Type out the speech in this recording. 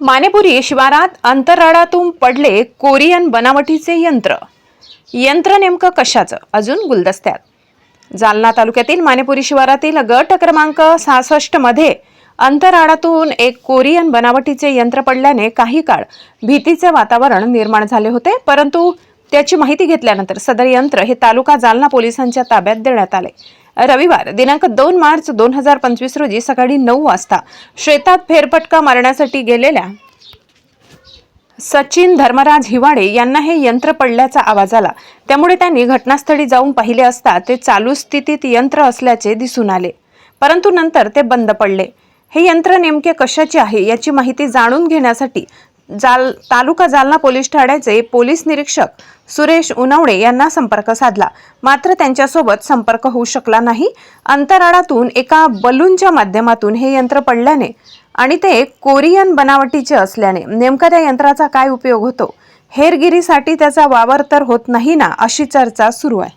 मानेपुरी शिवारात अंतराळातून पडले कोरियन बनावटीचे यंत्र. यंत्र नेमकं कशाचं? अजून गुलदस्त्यात. जालना तालुक्यातील मानेपुरी शिवारातील गट क्रमांक सहासष्टमध्ये अंतराळातून एक कोरियन बनावटीचे यंत्र पडल्याने काही काळ भीतीचे वातावरण निर्माण झाले होते परंतु त्याची माहिती घेतल्यानंतर सदर यंत्र हे तालुका जालना पोलिसांच्या ताब्यात देण्यात आले. रविवार दिनांक दोन मार्च दोन हजार पंचवीस रोजी सकाळी नऊ वाजता शेतात फेरफटका मारण्यासाठी गेलेल्या सचिन धर्मराज हिवाडे यांना हे यंत्र पडल्याचा आवाज आला. त्यामुळे त्यांनी घटनास्थळी जाऊन पाहिले असता ते चालू स्थितीत यंत्र असल्याचे दिसून आले. परंतु नंतर ते बंद पडले. हे यंत्र नेमके कशाचे आहे याची माहिती जाणून घेण्यासाठी जाल तालुका जालना पोलीस ठाण्याचे पोलीस निरीक्षक सुरेश उनवणे यांना संपर्क साधला. मात्र त्यांच्यासोबत संपर्क होऊ शकला नाही. अंतराळातून एका बलूनच्या माध्यमातून हे यंत्र पडल्याने आणि ते कोरियन बनावटीचे असल्याने नेमका त्या यंत्राचा काय उपयोग होतो? हेरगिरीसाठी त्याचा वावर तर होत नाही ना अशी चर्चा सुरू आहे.